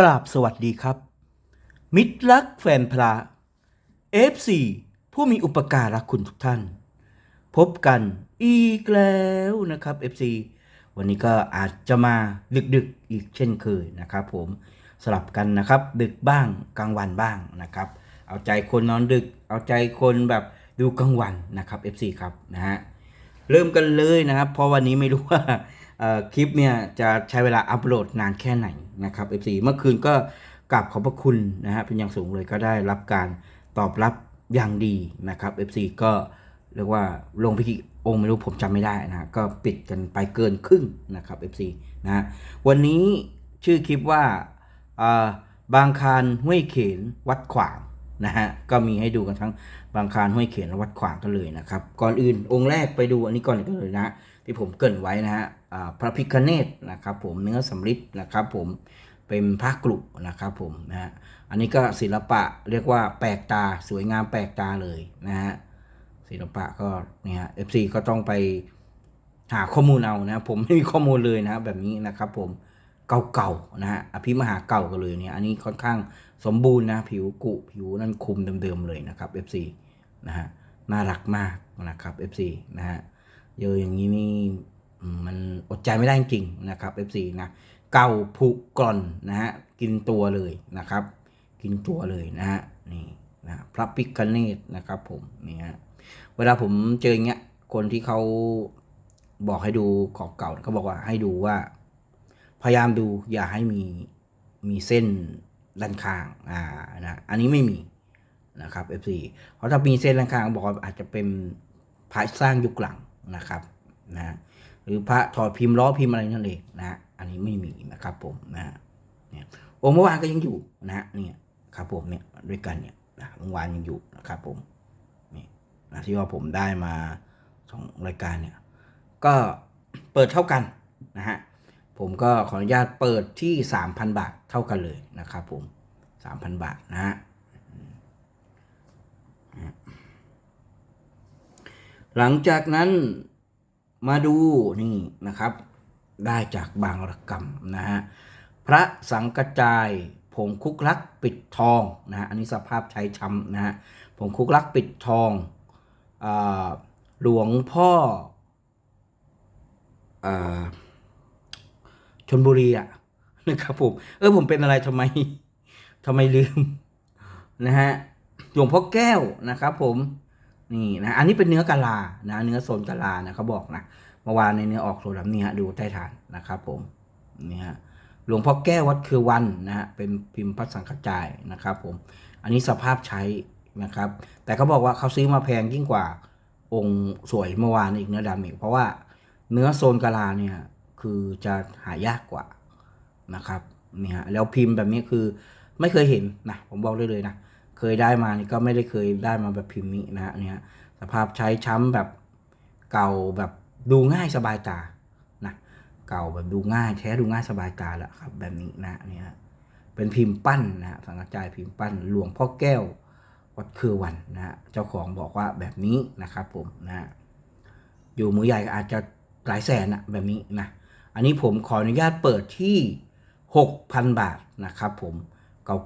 กราบสวัสดีครับ มิตรรักแฟนพระ F4 ผู้มีอุปการะคุณทุกท่าน พบกันอีกแล้วนะครับ FC วันนี้ก็อาจจะมาดึกๆอีกเช่นเคยนะครับผมสลับกันนะครับ ดึกบ้างกลางวันบ้างนะครับ เอาใจคนนอนดึก เอาใจคนแบบดูกลางวันนะครับ FC ครับนะฮะเริ่มกันเลยนะครับ เพราะวันนี้ไม่รู้ว่า คลิปเนี่ยจะใช้เวลาอัปโหลดนานแค่ไหนนะครับ FC เมื่อคืนก็กราบขอบพระคุณนะฮะเป็นอย่างสูงเลยก็ได้รับการตอบรับอย่างดีนะครับ FC ก็เรียกว่าลงพิธีองค์ไม่รู้ผมจำไม่ได้นะฮะก็ปิดกันไปเกินครึ่งนะครับ FC นะฮะวันนี้ชื่อคลิปว่าอ่าบางคารห้วยเขนวัดขวาง นะฮะก็มีให้ดูกันทั้งบางคารห้วยเขียนและวัดขวางกันเลยนะครับ ก่อนอื่นองค์แรกไปดูอันนี้ก่อนกันเลยนะที่ผมเกรินไว้นะฮะพระพิคเนตนะครับ ผมเนื้อสำริดนะครับ ผมเป็นพระกลุนะครับผมนะฮะอันนี้ก็ศิลปะเรียกว่าแปลกตาสวยงามแปลกตาเลยนะฮะศิลปะก็เนี่ยเอฟซีก็ต้องไปหาข้อมูลเอานะผมไม่มีข้อมูลเลยนะแบบนี้นะครับ ผมเก่าๆนะฮะอภิมหาเก่ากันเลยเนี่ยอันนี้ค่อนข้าง สมบูรณ์นะผิวกุผิวนั่นคุมเดิมๆเลยนะครับ FC นะฮะน่ารักมากนะครับ FC นะฮะเยอะอย่างนี้นี่มันอดใจไม่ได้จริงนะครับ FC นะเก่าผุกร่อนนะฮะกินตัวเลยนะครับ กินตัวเลยนะฮะนี่นะพระพิคเนตนะครับผมนี่ฮะเวลาผมเจออย่างเงี้ยคนที่เขาบอกให้ดูของเก่าเขาบอกว่าให้ดูว่า พยายามดูอย่าให้มีมีเส้น ด้านข้างอ่านะอันนี้ไม่มีนะครับ F4 เพราะถ้ามีเส้นด้านข้างบอกว่าอาจจะเป็นพระสร้างยุคหลังนะครับนะหรือพระถอดพิมพ์ล้อพิมพ์อะไรนั่นเองนะอันนี้ไม่มีนะครับผมนะเนี่ยองค์เมื่อวานก็ยังอยู่นะฮะเนี่ยครับผมเนี่ยด้วยกันเนี่ยนะเมื่อวานยังอยู่นะครับผมนี่นะที่ว่าผมได้มาสองรายการเนี่ยก็เปิดเท่ากันนะฮะ ผมก็ขออนุญาตเปิดที่ 3,000 บาทเท่ากันเลยนะครับผม 3,000 บาทนะฮะหลังจากนั้นมาดูนี่นะครับ ได้จากบางระกรรมนะฮะพระสังกจายผงคุกลักปิดทองนะฮะอันนี้สภาพใช้ช้ำนะฮะผงคุกลักปิดทองอหลวงพ่ออา ชนบุรีอะนะครับผมเออผมเป็นอะไรทำไมทำไมลืมนะฮะหลวงพ่อแก้วนะครับ ผมนี่นะอันนี้เป็นเนื้อกะลานะเนื้อโซนกะลานะเขาบอกนะเมื่อวานในเนื้อออกโซนแบบนี้ฮะดูใต้ฐานนะครับ ผมนี่ฮะหลวงพ่อแก้ววัดคือวันนะฮะเป็นพิมพ์พระสังฆจายนะครับ ผม อันนี้สภาพใช้นะครับ แต่เขาบอกว่าเขาซื้อมาแพงยิ่งกว่าองค์สวยเมื่อวานอีกเนื้อดำอีกเพราะว่าเนื้อโซนกะลาเนี่ย คือจะหายากกว่านะครับนี่ฮะแล้วพิมพ์แบบนี้คือไม่เคยเห็นนะผมบอกได้เลยนะเคยได้มานี่ก็ไม่ได้เคยได้มาแบบพิมพ์นี้นะฮะเนี่ยสภาพใช้ช้ำแบบเก่าแบบดูง่ายสบายตานะเก่าแบบดูง่ายแท้ดูง่ายสบายตาแหละครับ แบบนี้นะเนี่ยฮะเป็นพิมพ์ปั้นนะฮะสังกัจจายพิมพ์ปั้นหลวงพ่อแก้ววัดคือวันนะฮะเจ้าของบอกว่าแบบนี้นะครับผมนะฮะอยู่มือใหญ่อาจจะหลายแสนอะแบบนี้นะ อันนี้ผมขออนุญาตเปิดที่ 6,000 บาทนะครับผม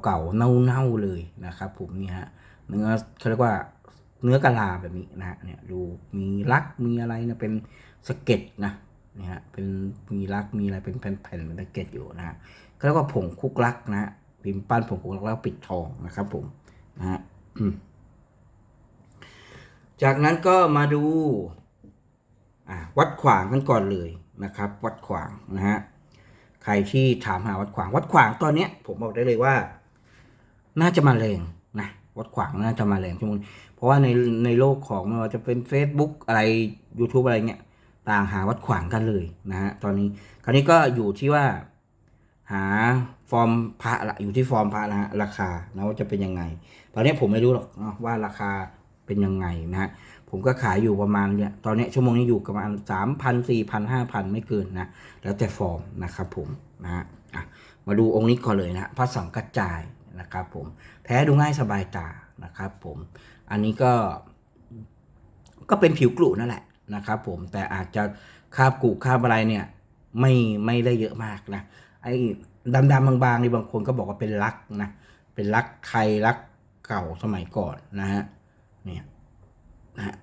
เก่าๆเน่าๆเลยนะครับผมนี่ฮะเนื้อเขาเรียกว่าเนื้อกะลาแบบนี้นะเนี่ยดูมีรักมีอะไรนะเป็นสเก็ดนะเนี่ยฮะเป็นมีรักมีอะไรเป็นแผ่นๆเป็นสเก็ดอยู่นะฮะเขาเรียกว่าผงคุกรักนะพิมพ์ปั้นผงคุกรักแล้วปิดทองนะครับผมนะฮะจากนั้นก็มาดูวัดขวางกันก่อนเลย นะครับ วัดขวางนะฮะใครที่ถามหาวัดขวาง วัดขวางตอนเนี้ยผมบอกได้เลยว่า น่าจะมาแรงนะวัดขวางน่าจะมาแรงช่วงนี้เพราะว่าในในโลกของไม่ว่าจะเป็น Facebook อะไร YouTube อะไรเงี้ยต่างหาวัดขวางกันเลยนะฮะตอนนี้คราวนี้ก็อยู่ที่ว่า หาฟอร์มพระละอยู่ที่ฟอร์มพระนะฮะราคานะว่าจะเป็นยังไง ตอนนี้ผมไม่รู้หรอกเนาะว่าราคาเป็นยังไงนะฮะ ผมก็ขายอยู่ประมาณเนี่ยตอนนี้ชั่วโมงนี้อยู่ประมาณสามพันสี่พันห้าพันไม่เกินนะ แล้วแต่ฟอร์มนะครับผมนะฮะมาดูองค์นี้ก่อนเลยนะพระสังกัจจายนะครับผมแท้ดูง่ายสบายตานะครับผมอันนี้ก็ ก็เป็นผิวกลุ่นั่นแหละนะครับผมแต่อาจจะคาบกุคาบอะไรเนี่ยไม่ไม่ได้เยอะมากนะไอ้ดำๆบางๆนี่บางคนก็บอกว่าเป็นลักนะเป็นลักไทยลักเก่าสมัยก่อนนะฮะเนี่ย นะฮะ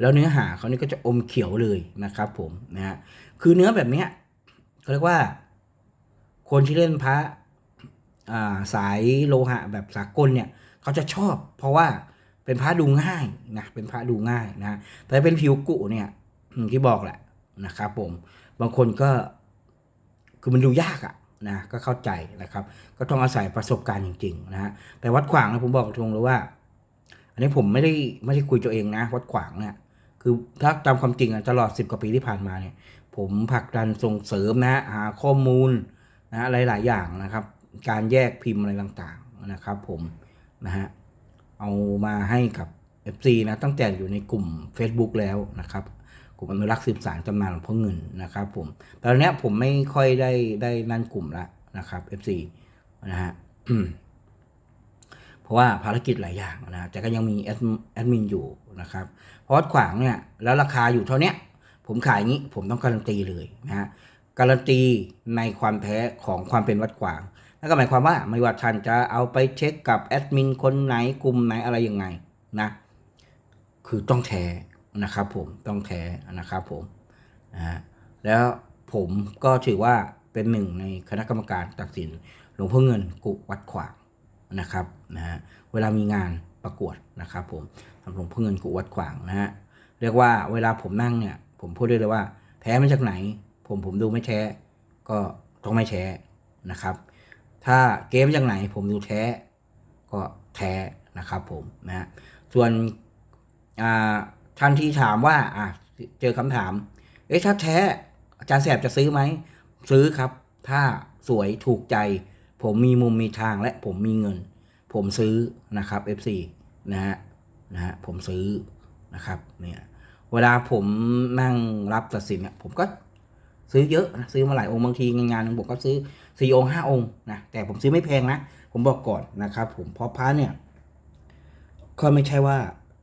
แล้วเนื้อหาเขานี่ก็จะอมเขียวเลยนะครับ ผมนะฮะคือเนื้อแบบเนี้ยเขาเรียกว่า คนที่เล่นพระอ่าสายโลหะแบบสากลเนี่ยเขาจะชอบ เพราะว่าเป็นพระดูง่ายนะเป็นพระดูง่ายนะแต่เป็นผิวกุเนี่ยที่บอกแหละนะครับผมบางคนก็คือมันดูยากอะนะก็เข้าใจนะครับ ก็ต้องอาศัยประสบการณ์จริงๆนะฮะแต่วัดขวางนะผมบอกตรงเลยว่า นนี้ผมไม่ได้ไม่ได้คุยตัวเองนะวัดขวางเนี่ยคือถ้าตามความจริงอะตลอดสิบกว่าปีที่ผ่านมาเนี่ย ผมผลักดันส่งเสริมนะหาข้อมูลนะหลาย ๆ อย่างนะครับ การแยกพิมพ์อะไรต่างๆนะครับ ผมนะฮะเอามาให้กับ FC นะตั้งแต่อยู่ในกลุ่ม Facebook แล้วนะครับกลุ่มอนุรักษ์สืบสารตำนานหลวงพ่อเงินนะครับ ผมตอนนี้ผมไม่ค่อยได้ได้นั่นกลุ่มละนะครับ FC นะฮะ ราะว่าภารกิจหลายอย่างนะแต่ก็ยังมีแอดมินอยู่นะครับเพราะวัดขวางเนี่ยแล้วราคาอยู่เท่านี้ผมขายอย่างนี้ผมต้องการันตีเลยนะฮะการันตีในความแท้ของความเป็นวัดขวางนั่นก็หมายความว่าไม่ว่าท่านจะเอาไปเช็คกับแอดมินคนไหนกลุ่มไหนอะไรยังไงนะคือต้องแท้นะครับผมต้องแท้นะครับผมนะฮะแล้วผมก็ถือว่าเป็นหนึ่งในคณะกรรมการตัดสินหลวงพ่อเงินกุวัดขวาง นะครับนะฮะเวลามีงานประกวดนะครับผมทำหลวงพ่อเงินกุวัดขวางนะฮะเรียกว่าเวลาผมนั่งเนี่ย ผมพูดได้เลยว่า แท้มาจากไหน ผมผมดูไม่แท้ ก็ต้องไม่แท้นะครับ ถ้าเกมจากไหน ผมดูแท้ ก็แท้นะครับผมนะฮะส่วนท่านที่ถามว่าอะเจอคำถาม เอ๊ะถ้าแท้อาจารย์แสบจะซื้อไหม ซื้อครับ ถ้าสวยถูกใจ ผมมีมุมมีทางและผมมีเงิน ผมซื้อนะครับ FC นะฮะนะฮะผมซื้อนะครับเนี่ยเวลาผมนั่งรับตัดสินเนี่ยผมก็ซื้อเยอะนะซื้อมาหลายองค์บางทีงานหนึงผมก็ซื้อสี่องค์ห้าองค์นะแต่ผมซื้อไม่แพงนะ ผมบอกก่อนนะครับ ผมเพราะพระเนี่ยก็ไม่ใช่ว่า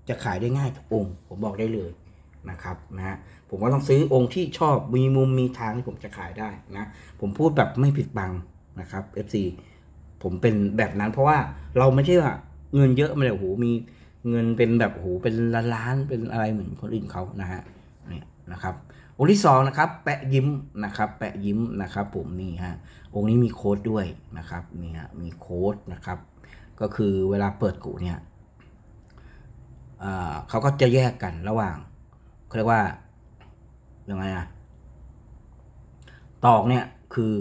จะขายได้ง่ายทุกองค์ ผมบอกได้เลยนะครับนะฮะผมก็ต้องซื้อองค์ที่ชอบมีมุมมีทางที่ผมจะขายได้นะ ผมพูดแบบไม่ผิดบัง นะครับ FC ผมเป็นแบบนั้นเพราะว่าเราไม่ใช่ว่าเงินเยอะม่ได้โอ้โหมีเงินเป็นแบบโอ้โหเป็นล้านเป็นอะไรเหมือนคนอื่นเขานะฮะเนี่ยนะครับองค์ที่สองนะครับแปะยิ้มนะครับแปะยิ้มนะครับ ผมนี่ฮะองค์นี้มีโค้ดด้วยนะครับนี่ฮะมีโค้ดนะครับ ก็คือเวลาเปิดกูเนี่ยอ่าเขาก็จะแยกกันระหว่างเขาเรียกว่ายังไงอะตอกเนี่ยคือ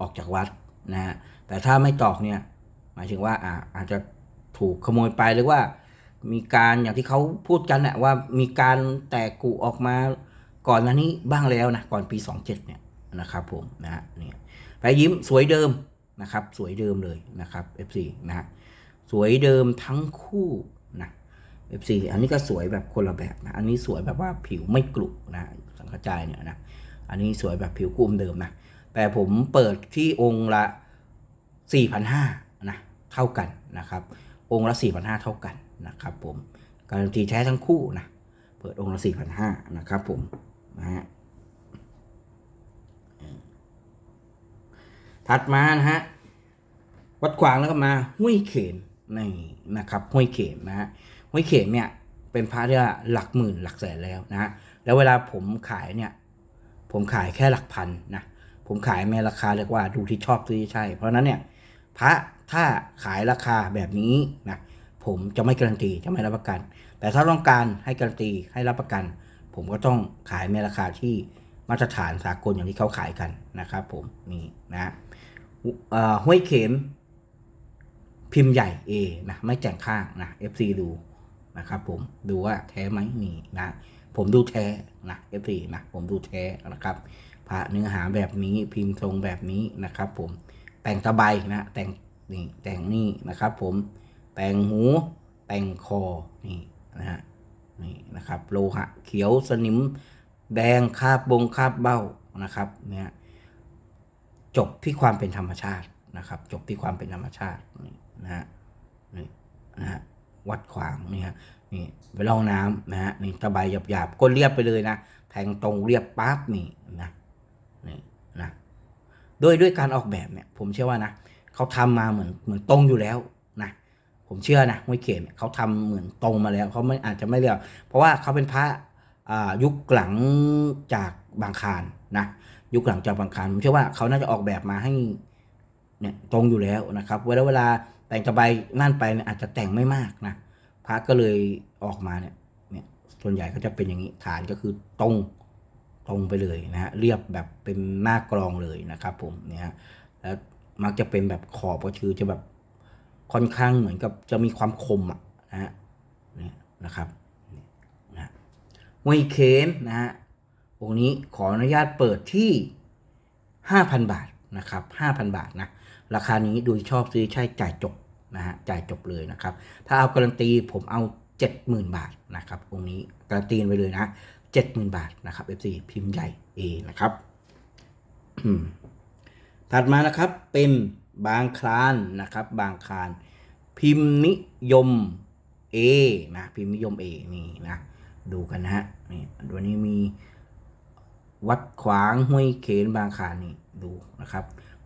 ออกจากวัดนะฮะแต่ถ้าไม่ตอกเนี่ยหมายถึงว่าอ่าอาจจะถูกขโมยไปหรือว่า มีการอย่างที่เขาพูดกันนะว่ามีการแตกกุออกมาก่อนหน้านี้บ้างแล้วนะก่อนปี 27เนี่ยนะครับผมนะฮะนี่ไปยิ้มสวยเดิมนะครับ สวยเดิมเลยนะครับ F4 นะฮะสวยเดิมทั้งคู่นะ F4 อันนี้ก็สวยแบบคนละแบบนะอันนี้สวยแบบว่าผิวไม่กรุนะสังกจายเนี่ยนะอันนี้สวยแบบผิวกลุ่มเดิมนะ แต่ผมเปิดที่องค์ละ 4,500นะเท่ากันนะครับ องค์ละ 4,500 เท่ากันนะครับผมการันตีแท้ทั้งคู่นะเปิดองค์ละ 4,500นะครับผมนะฮะถัดมานะฮะวัดขวางแล้วก็มาห้วยเขมนี่นะครับห้วยเขมนะฮะห้วยเขมเนี่ยเป็นพระที่หลักหมื่นหลักแสนแล้วนะฮะแล้วเวลาผมขายเนี่ยผมขายแค่หลักพันนะ ผมขายในราคาเรียกว่าดูที่ชอบซื้อที่ใช่ เพราะนั้นเนี่ยพระถ้าขายราคาแบบนี้นะผมจะไม่การันตีจะไม่รับประกัน แต่ถ้าต้องการให้การันตีให้รับประกัน ผมก็ต้องขายในราคาที่มาตรฐานสากลอย่างที่เขาขายกันนะครับ ผมนี่นะห้วยเข็มพิมพ์ใหญ่ A นะไม่แจ่งข้างนะ FC ดูนะครับผมดูว่าแท้ไหมนี่นะ ผมดูแท้นะ F4 นะผมดูแท้นะครับ พระเนื้อหาแบบนี้พิมพ์ทรงแบบนี้นะครับ ผมแต่งตะไบนะแต่งนี่แต่งนี่นะครับ ผมแต่งหูแต่งคอนี่นะฮะนี่นะครับโลหะเขียวสนิมแดงคาบบงคาบเบ้านะครับเนี่ยจบที่ความเป็นธรรมชาตินะครับ จบที่ความเป็นธรรมชาตินี่นะฮะนี่นะฮะวัดขวางนี่ฮะนี่ไปลองน้ำนะฮะนี่ตะไบหยาบๆก้นเรียบไปเลยนะแทงตรงเรียบปั๊บนี่นะ นะด้วยด้วยการออกแบบเนี่ยผมเชื่อว่านะเขาทำมาเหมือนเหมือนตรงอยู่แล้วนะผมเชื่อนะห้วยเขตเนี่ยเขาทำเหมือนตรงมาแล้วเขาไม่อาจจะไม่เรียกเพราะว่าเขาเป็นพระยุคหลังจากบางคารนะยุคหลังจากบางคารผมเชื่อว่าเขาน่าจะออกแบบมาให้เนี่ยตรงอยู่แล้วนะครับเวลาเวลาแต่งตะไบนั่นไปอาจจะแต่งไม่มากนะพระก็เลยออกมาเนี่ยเนี่ยส่วนใหญ่ก็จะเป็นอย่างนี้ฐานก็คือตรง ตรงไปเลยนะฮะเรียบแบบเป็นหน้ากรองเลยนะครับผมเนี่ยฮะแล้วมักจะเป็นแบบขอบก็คือจะแบบค่อนข้างเหมือนกับจะมีความคมอะนะฮะเนี่ยนะครับนี่นะฮะห้วยเคนนะฮะองค์นี้ขออนุญาตเปิดที่ 5,000 บาทนะครับ5,000 บาทนะราคานี้ดูชอบซื้อใช่จ่ายจบนะฮะจ่ายจบเลยนะครับ ถ้าเอาการันตีผมเอา 70,000 บาทนะครับองค์นี้การันตีไว้เลยนะ 70,000 บาทนะครับ F4 พิมพ์ใหญ่ A นะครับถัดมานะครับเป็นบางคลานนะครับ บางคลาน พิมพ์นิยม A นะพิมพ์นิยม A นี่นะดูกันนะฮะนี่วันนี้มีวัดขวางห้วยเขนบางคลานนี่ดูนะครับ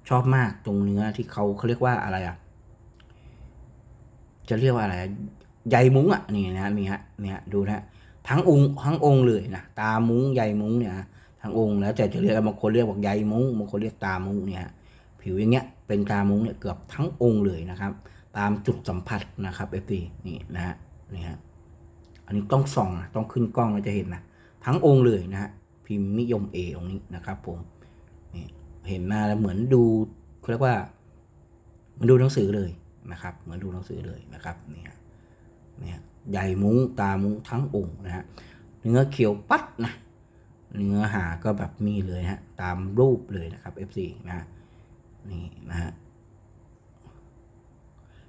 ชอบมากตรงเนื้อที่เขาเขาเรียกว่าอะไรอะจะเรียกว่าอะไรอะใยมุ้งอะนี่นะฮะนี่ฮะเนี่ยดูนะฮะ ทั้งองค์ทั้งองค์เลยนะตามุ้งใยมุ้งเนี่ยทั้งองค์แล้วแต่จะเรียกบางคนเรียกว่าใยมุ้งบางคนเรียกตามุ้งเนี่ยผิวอย่างเงี้ยเป็นตามุ้งเนี่ยเกือบทั้งองค์เลยนะครับ ตามจุดสัมผัสนะครับเอฟซีนี่นะฮะนี่ฮะอันนี้ต้องส่องนะต้องขึ้นกล้องเราจะเห็นนะทั้งองค์เลยนะฮะพิมพ์นิยมเอองค์นี้นะครับผมนี่เห็นหน้าแล้วเหมือนดูเขาเรียกว่ามือนดูหนังสือเลยนะครับ เหมือนดูหนังสือเลยนะครับนี่ฮะนี่ย ใหญ่มุ้งตามุ้งทั้งองค์นะฮะเนื้อเขียวปัดนะเนื้อหาก็แบบมีเลยฮะตามรูปเลยนะครับ F4 นะฮะนี่นะฮะ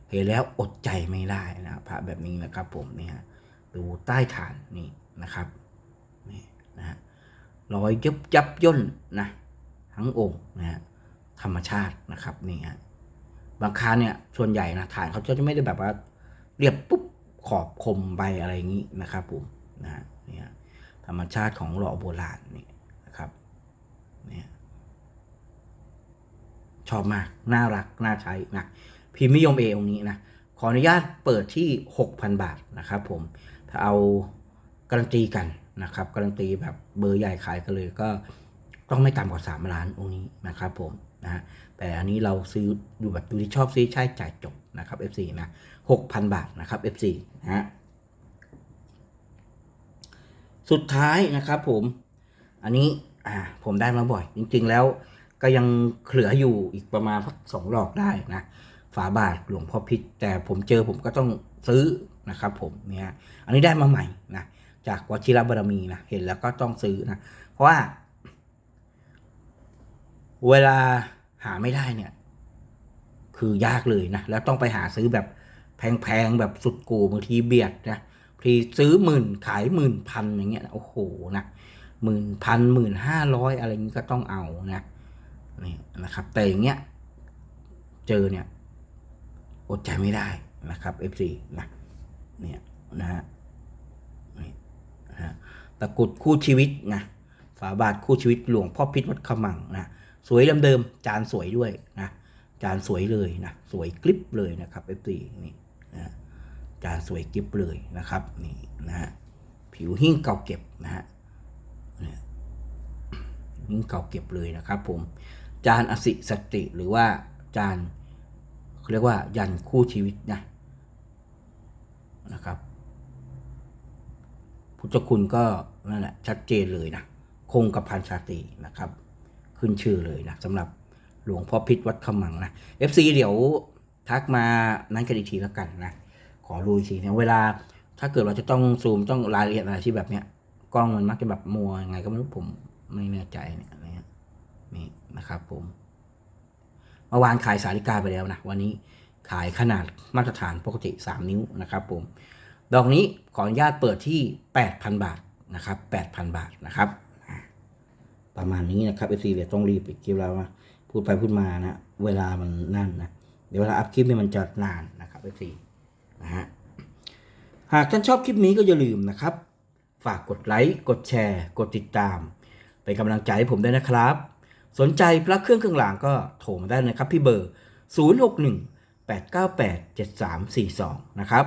เห็นแล้วอดใจไม่ได้นะพระแบบนี้นะครับผมเนี่ยดูใต้ฐานนี่นะครับนี่นะฮะรอยยับยับย่นนะทั้งองค์นะฮะธรรมชาตินะครับนี่ฮะบางครั้งเนี่ยส่วนใหญ่นะฐานเขาจะไม่ได้แบบว่าเรียบปุ๊บ ขอบคมใบอะไรอย่างนี้นะครับผมนะฮะเนี่ยธรรมชาติของหล่อโบราณนี่นะครับเนี่ยชอบมาก น่ารัก น่าใช้นะพิมพ์นิยมเอองนี้นะ ขออนุญาตเปิดที่ 6,000 บาทนะครับผม ถ้าเอาการันตีกันนะครับ การันตีแบบเบอร์ใหญ่ขายกันเลยก็ต้องไม่ต่ำกว่า 3 ล้านองค์นี้นะครับผม นะแต่อันนี้เราซื้อดูแบบดูที่ชอบซื้อใช้จ่ายจบนะครับ F4 นะ6,000บาทนะครับ F4 นะฮะสุดท้ายนะครับผม อันนี้อ่าผมได้มาบ่อย จริงๆแล้วก็ยังเหลืออยู่อีกประมาณสักสองหลอกได้นะ ฝาบาทหลวงพ่อพิษแต่ผมเจอผมก็ต้องซื้อนะครับผมเนี่ยอันนี้ได้มาใหม่นะจากวชิรบารมีนะเห็นแล้วก็ต้องซื้อนะ เพราะว่า เวลาหาไม่ได้เนี่ย คือยากเลยนะ แล้วต้องไปหาซื้อแบบแพงๆ แบบสุดกูบางทีเบียดนะบางทีซื้อหมื่นขายหมื่นพันอย่างเงี้ยโอ้โหนะหมื่นพันหมื่นห้าร้อยอะไรอย่างงี้ก็ต้องเอานะนี่นะครับ แต่อย่างเงี้ยเจอเนี่ย อดใจไม่ได้นะครับ F4 นะเนี่ยนะฮะนี่นะฮะตะกุดคู่ชีวิตนะฝาบาทคู่ชีวิตหลวงพ่อพิษวัดขมังนะ สวยเดิมๆจานสวยด้วยนะจานสวยเลยนะสวยกริบเลยนะครับ F4 นี่นะจานสวยกริบเลยนะครับนี่นะฮะผิวหิ้งเก่าเก็บนะฮะหิ้งเก่าเก็บเลยนะครับผมจานอสิสติหรือว่าจานเรียกว่ายันคู่ชีวิตนะนะครับ พุทธคุณก็นั่นแหละชัดเจนเลยนะคงกับพันชาตรีนะครับ ขึ้นชื่อเลยนะสำหรับหลวงพ่อพิษวัดขมังนะ FC เดี๋ยวทักมานั้นกันอีกทีแล้วกันนะขอรู้อีกทีนะเวลาถ้าเกิดเราจะต้องซูมต้องรายละเอียดอะไรที่แบบเนี้ยกล้องมันมักจะแบบมัวยังไงก็ไม่รู้ผมไม่แน่ใจเนี่ยนะนี่นะครับผมเมื่อวานขายสาริกาไปแล้วนะวันนี้ขายขนาดมาตรฐานปกติ 3 นิ้วนะครับผมดอกนี้ขออนุญาตเปิดที่ 8,000 บาทนะครับ8,000 บาทนะครับ ประมาณนี้นะครับเอซีเดี๋ยวต้องรีบปิดคลิปแล้วนะพูดไปพูดมานะ เวลามันนั่นนะเดี๋ยวเวลาอัพคลิปเนี่ยมันจะนานนะครับเอซีนะฮะหากท่านชอบคลิปนี้ก็อย่าลืมนะครับ ฝากกดไลค์กดแชร์ กดติดตามเป็นกำลังใจให้ผมด้วยนะครับ สนใจพระเครื่องเครื่องรางก็โทรมาได้นะครับพี่เบอร์ 061 898 7342 นะครับ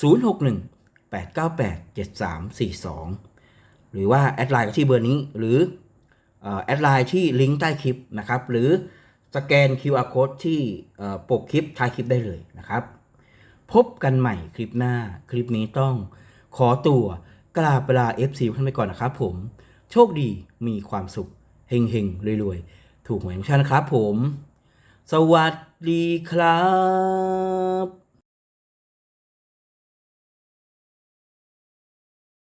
061 898 7342 หรือว่าแอดไลน์ก็ที่เบอร์นี้หรือ แอดไลน์ที่ลิงก์ใต้คลิปนะครับ หรือสแกน QR code ที่เอ่ปกคลิปท้ายคลิปได้เลยนะครับ พบกันใหม่คลิปหน้าคลิปนี้ต้องขอตัวกราบลา FC ท่านไปก่อนนะครับผม โชคดีมีความสุข เฮงเฮงๆรวยๆ ถูกหวยทุกท่านนะครับผม สวัสดีครับ